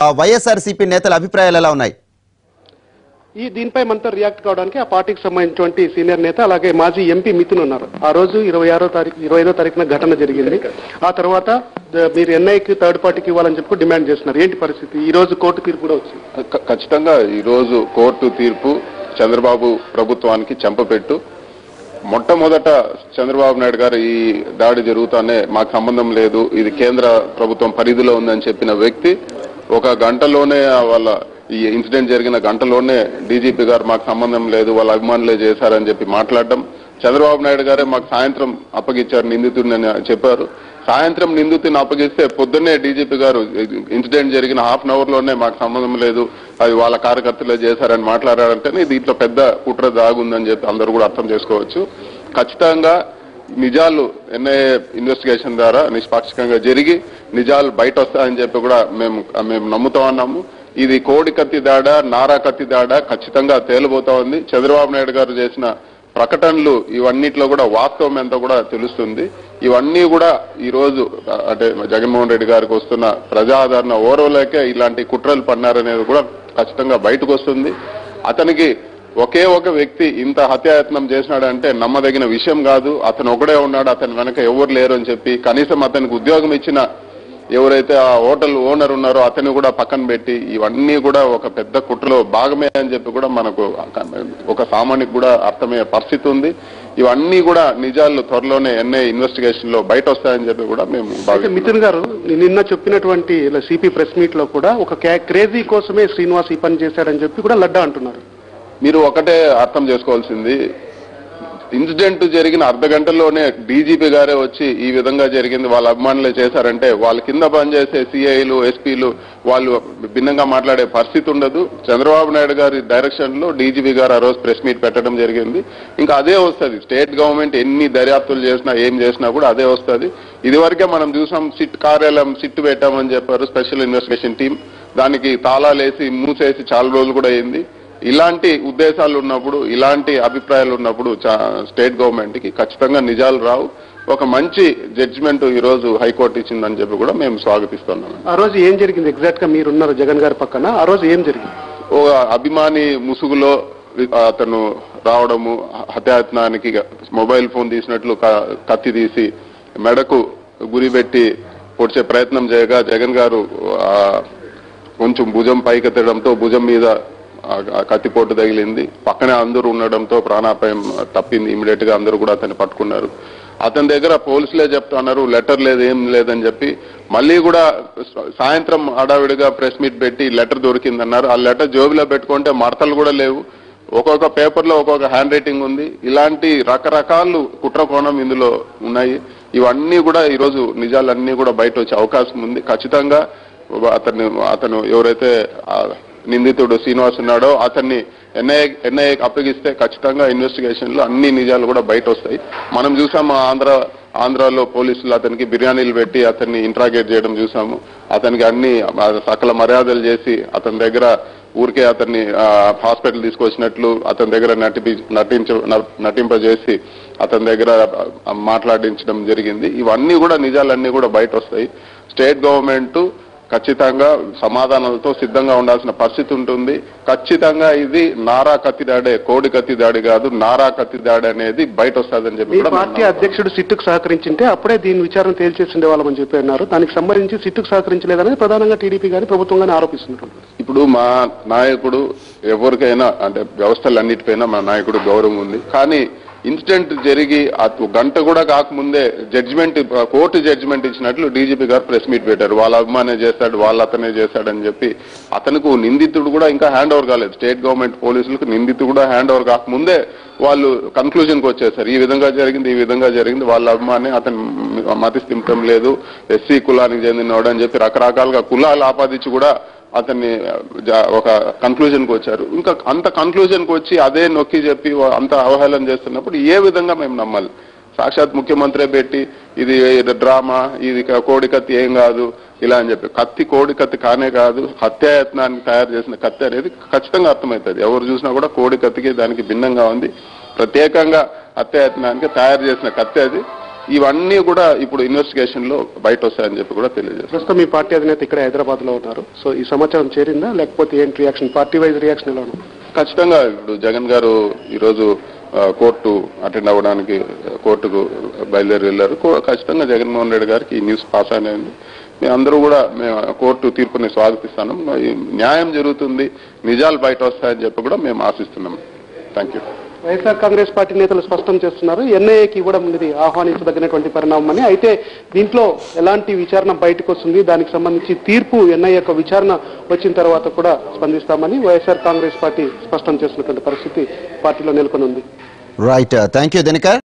వైఎస్ఆర్సీపీ నేతల అభిప్రాయాలు ఎలా ఉన్నాయి? ఈ దీనిపై మనతో రియాక్ట్ కావడానికి ఆ పార్టీకి సంబంధించినటువంటి సీనియర్ నేత అలాగే మాజీ ఎంపీ మిథున్ ఉన్నారు. ఆ రోజు ఇరవై ఆరో తారీఖు ఇరవై ఐదో తారీఖున ఘటన జరిగింది. ఆ తర్వాత మీరు ఎన్ఐకి థర్డ్ పార్టీకి ఇవ్వాలని చెప్పి డిమాండ్ చేస్తున్నారు. ఏంటి పరిస్థితి? ఈ రోజు కోర్టు తీర్పు కూడా వచ్చింది. ఖచ్చితంగా ఈరోజు కోర్టు తీర్పు చంద్రబాబు ప్రభుత్వానికి చెంపపెట్టు. మొట్టమొదట చంద్రబాబు నాయుడు గారు ఈ దాడి జరుగుతానే మాకు సంబంధం లేదు. ఇది కేంద్ర ప్రభుత్వం పరిధిలో ఉందని చెప్పిన వ్యక్తి. ఒక గంటలోనే వాళ్ళ ఈ ఇన్సిడెంట్ జరిగిన గంటలోనే డీజీపీ గారు మాకు సంబంధం లేదు వాళ్ళ అభిమానులే చేశారని చెప్పి మాట్లాడడం. చంద్రబాబు నాయుడు గారే మాకు సాయంత్రం అప్పగించారు నిందితుడిని చెప్పారు. సాయంత్రం నిందితుని అప్పగిస్తే పొద్దున్నే డీజీపీ గారు ఇన్సిడెంట్ జరిగిన హాఫ్ అన్ అవర్లోనే మాకు సంబంధం లేదు అది వాళ్ళ కార్యకర్తలే చేశారని మాట్లాడారంటేనే దీంట్లో పెద్ద కుట్ర దాగుందని చెప్పి అందరూ కూడా అర్థం చేసుకోవచ్చు. ఖచ్చితంగా నిజాలు ఎన్ఐఏ ఇన్వెస్టిగేషన్ ద్వారా నిష్పాక్షికంగా జరిగి నిజాలు బయట వస్తాయని చెప్పి కూడా మేము మేము నమ్ముతా ఉన్నాము. ఇది కోడి కత్తి దాడ నారా కత్తి దాడ ఖచ్చితంగా తేలిపోతా ఉంది. చంద్రబాబు నాయుడు గారు చేసిన ప్రకటనలు ఇవన్నిట్లో కూడా వాస్తవం ఎంత కూడా తెలుస్తుంది. ఇవన్నీ కూడా ఈ రోజు అంటే జగన్మోహన్ రెడ్డి గారికి వస్తున్న ప్రజాదరణ ఓరవలేకే ఇలాంటి కుట్రలు పన్నారనేది కూడా ఖచ్చితంగా బయటకు వస్తుంది అతనికి ఒకే ఒక వ్యక్తి ఇంత హత్యాయత్నం చేసినాడంటే నమ్మదగిన విషయం కాదు. అతను ఒకడే ఉన్నాడు అతని వెనక ఎవరు లేరు అని చెప్పి కనీసం అతనికి ఉద్యోగం ఇచ్చిన ఎవరైతే ఆ హోటల్ ఓనర్ ఉన్నారో అతన్ని కూడా పక్కన పెట్టి ఇవన్నీ కూడా ఒక పెద్ద కుట్రలో భాగమే అని చెప్పి కూడా మనకు ఒక సామాన్యుకు కూడా అర్థమయ్యే పరిస్థితి ఉంది. ఇవన్నీ కూడా నిజాలు త్వరలోనే ఎన్ఐ ఇన్వెస్టిగేషన్లో బయట వస్తాయని చెప్పి కూడా మేము మిథున్ గారు నిన్న చెప్పినటువంటి సిపి ప్రెస్ మీట్లో కూడా ఒక క్రేజీ కోసమే శ్రీనివాస్ ఈ పని చేశాడని చెప్పి కూడా లడ్డా అంటున్నారు. మీరు ఒకటే అర్థం చేసుకోవాల్సింది. ఇన్సిడెంట్ జరిగిన అర్ధ గంటలోనే డీజీపీ గారే వచ్చి ఈ విధంగా జరిగింది వాళ్ళ అభిమానులే చేశారంటే వాళ్ళ కింద పనిచేసే సిఐలు ఎస్పీలు వాళ్ళు భిన్నంగా మాట్లాడే పరిస్థితి ఉండదు. చంద్రబాబు నాయుడు గారి డైరెక్షన్లో డీజీపీ గారు ఆ రోజు ప్రెస్ మీట్ పెట్టడం జరిగింది. ఇంకా అదే వస్తుంది. స్టేట్ గవర్నమెంట్ ఎన్ని దర్యాప్తులు చేసినా ఏం చేసినా కూడా అదే వస్తుంది. ఇదివరకే మనం చూసాం సిట్ కార్యాలయం సిట్ పెట్టామని చెప్పారు స్పెషల్ ఇన్వెస్టిగేషన్ టీం దానికి తాళాలేసి మూసేసి చాలా రోజులు కూడా అయింది. ఇలాంటి ఉద్దేశాలు ఉన్నప్పుడు ఇలాంటి అభిప్రాయాలు ఉన్నప్పుడు స్టేట్ గవర్నమెంట్కి ఖచ్చితంగా నిజాలు రావు. ఒక మంచి జడ్జిమెంట్ ఈ రోజు హైకోర్టు ఇచ్చిందని చెప్పి కూడా మేము స్వాగతిస్తున్నాం. ఆ రోజు ఏం జరిగింది? ఎగ్జాక్ట్గా మీరున్నారు జగన్ గారి పక్కన. ఆ రోజు ఏం జరిగింది? ఓ అభిమాని ముసుగులో అతను రావడము హత్యాయత్నానికి మొబైల్ ఫోన్ తీసినట్లు కత్తి తీసి మెడకు గురి పెట్టి పొడిచే ప్రయత్నం చేయగా జగన్ గారు కొంచెం భుజం పైకెత్తడంతో భుజం మీద కత్తిపోటు తగిలింది. పక్కనే అందరూ ఉండడంతో ప్రాణాపాయం తప్పింది. ఇమీడియట్గా అందరూ కూడా అతన్ని పట్టుకున్నారు. అతని దగ్గర పోలీసులే చెప్తున్నారు లెటర్ లేదు ఏం లేదని చెప్పి. మళ్ళీ కూడా సాయంత్రం హడావిడిగా ప్రెస్ మీట్ పెట్టి లెటర్ దొరికిందన్నారు. ఆ లెటర్ జోబిలో పెట్టుకుంటే మడతలు కూడా లేవు. ఒక్కొక్క పేపర్లో ఒక్కొక్క హ్యాండ్ రైటింగ్ ఉంది. ఇలాంటి రకరకాలు కుట్ర కోణం ఇందులో ఉన్నాయి. ఇవన్నీ కూడా ఈరోజు నిజాలన్నీ కూడా బయట వచ్చే అవకాశం ఉంది. ఖచ్చితంగా అతను అతను ఎవరైతే నిందితుడు శ్రీనివాస్ ఉన్నాడో అతన్ని ఎన్ఐఏ ఎన్ఐఏకి అప్పగిస్తే ఖచ్చితంగా ఇన్వెస్టిగేషన్లో అన్ని నిజాలు కూడా బయట వస్తాయి మనం చూసాము ఆంధ్ర ఆంధ్రాలో పోలీసులు అతనికి బిర్యానీలు పెట్టి అతన్ని ఇంట్రాగేట్ చేయడం చూసాము. అతనికి అన్ని సకల మర్యాదలు చేసి అతని దగ్గర ఊరికే అతన్ని హాస్పిటల్ తీసుకొచ్చినట్లు అతని దగ్గర నటిపి నటించ నటింపజేసి అతని దగ్గర మాట్లాడించడం జరిగింది. ఇవన్నీ కూడా నిజాలన్నీ కూడా బయట వస్తాయి స్టేట్ గవర్నమెంట్ ఖచ్చితంగా సమాధానాలతో సిద్ధంగా ఉండాల్సిన పరిస్థితి ఉంటుంది. ఖచ్చితంగా ఇది నారా కత్తి దాడే కోడి కత్తి దాడి కాదు నారా కత్తి దాడి అనేది బయట వస్తుందని చెప్పి పార్టీ అధ్యక్షుడు సిట్టుకు సహకరించింటే అప్పుడే దీని విచారణ తేల్చేసిండే వాళ్ళమని చెప్పి అన్నారు. దానికి సంబంధించి సిట్టుకు సహకరించలేదని ప్రధానంగా టీడీపీ గాని ప్రభుత్వం గాని ఆరోపిస్తున్నారు ఇప్పుడు మా నాయకుడు ఎవరికైనా అంటే వ్యవస్థలన్నిటిపైన మా నాయకుడు గౌరవం ఉంది. కానీ ఇన్సిడెంట్ జరిగి ఆ గంట కూడా కాకముందే జడ్జిమెంట్ కోర్టు జడ్జిమెంట్ ఇచ్చినట్లు డీజీపీ గారు ప్రెస్ మీట్ పెట్టారు. వాళ్ళ అభిమానే చేస్తాడు వాళ్ళు అతనే చేస్తాడని చెప్పి అతనికి నిందితుడు కూడా ఇంకా హ్యాండ్ ఓవర్ కాలేదు. స్టేట్ గవర్నమెంట్ పోలీసులకు నిందితుడు కూడా హ్యాండ్ ఓవర్ కాకముందే వాళ్ళు కన్క్లూజన్కి వచ్చేసారు. ఈ విధంగా జరిగింది ఈ విధంగా జరిగింది. వాళ్ళ అభిమాని అతను మతి లేదు. ఎస్సీ కులానికి చెందినవాడు అని చెప్పి రకరకాలుగా కులాలు ఆపాదించి కూడా అతన్ని జా- ఒక కన్క్లూజన్ వచ్చారు. ఇంకా అంత కన్క్లూజన్ వచ్చి అదే నొక్కి చెప్పి అంత అవహేళన చేస్తున్నప్పుడు ఏ విధంగా మేము నమ్మాలి? సాక్షాత్ ముఖ్యమంత్రి పెట్టి ఇది డ్రామా ఇది కోడి కత్తి ఏం కాదు ఇలా అని చెప్పి. కత్తి కోడి కత్తి కానే కాదు హత్యాయత్నాన్ని తయారు చేసిన కత్తి అనేది ఖచ్చితంగా అర్థమవుతుంది. ఎవరు చూసినా కూడా కోడి కత్తికి దానికి భిన్నంగా ఉంది. ప్రత్యేకంగా హత్యాయత్నానికి తయారు చేసిన కత్తి అది. ఇవన్నీ కూడా ఇప్పుడు ఇన్వెస్టిగేషన్లో బయట వస్తాయని చెప్పి కూడా తెలియజేస్తారు ప్రస్తుతం మీ పార్టీ అధినేత ఇక్కడ హైదరాబాద్లో ఉన్నారు. సో ఈ సమాచారం చేరిందా? లేకపోతే ఏంటి రియాక్షన్ పార్టీ వైజ్ రియాక్షన్ ఎలా ఖచ్చితంగా ఇప్పుడు జగన్ గారు ఈరోజు కోర్టు అటెండ్ అవ్వడానికి కోర్టుకు బయలుదేరి వెళ్ళారు. ఖచ్చితంగా జగన్మోహన్ రెడ్డి గారికి ఈ న్యూస్ పాస్ అనేది మేము అందరూ కూడా మేము కోర్టు తీర్పుని స్వాగతిస్తాను. న్యాయం జరుగుతుంది నిజాలు బయట వస్తాయని చెప్పి కూడా మేము ఆశిస్తున్నాం. Thank you YSR Congress party నేతలు స్పష్టం చేస్తున్నారు. ఎన్ఐఏకి ఇవ్వడం ఇది ఆహ్వానించదగినటువంటి పరిణామం అని. అయితే దీంట్లో ఎలాంటి విచారణ బయటకు వస్తుంది? దానికి సంబంధించి తీర్పు ఎన్ఐఏ యొక్క విచారణ వచ్చిన తర్వాత కూడా స్పందిస్తామని వైఎస్ఆర్ కాంగ్రెస్ పార్టీ స్పష్టం చేస్తున్నటువంటి పరిస్థితి పార్టీలో నెలకొని ఉంది రైట్ థ్యాంక్ యూ దినకర్